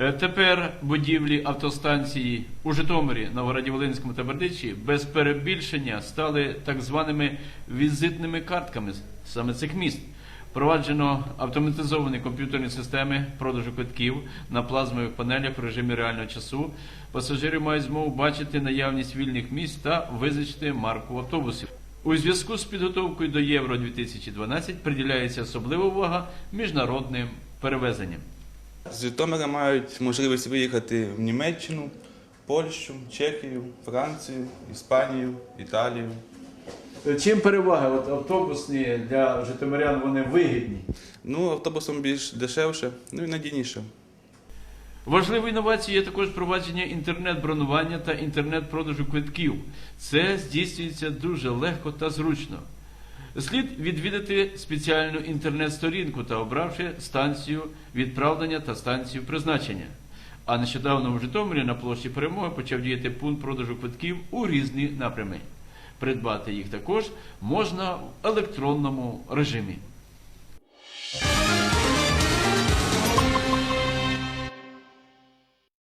Е, Тепер будівлі автостанції у Житомирі, Новограді-Волинському та Бердичі без перебільшення стали так званими візитними картками саме цих міст. Впроваджено автоматизовані комп'ютерні системи продажу квитків на плазмових панелях в режимі реального часу. Пасажири мають змогу бачити наявність вільних місць та визначити марку автобусів. У зв'язку з підготовкою до Євро 2012 приділяється особлива увага міжнародним перевезенням. З Житомира мають можливість виїхати в Німеччину, Польщу, Чехію, Францію, Іспанію, Італію. Чим переваги от автобусні для житомирян вони вигідні? Ну, автобусом більш дешевше, ну і надійніше. Важливою інновацією є також впровадження інтернет-бронування та інтернет-продажу квитків. Це здійснюється дуже легко та зручно. Слід відвідати спеціальну інтернет-сторінку та обравши станцію відправлення та станцію призначення. А нещодавно в Житомирі на площі перемоги почав діяти пункт продажу квитків у різні напрями. Придбати їх також можна в електронному режимі.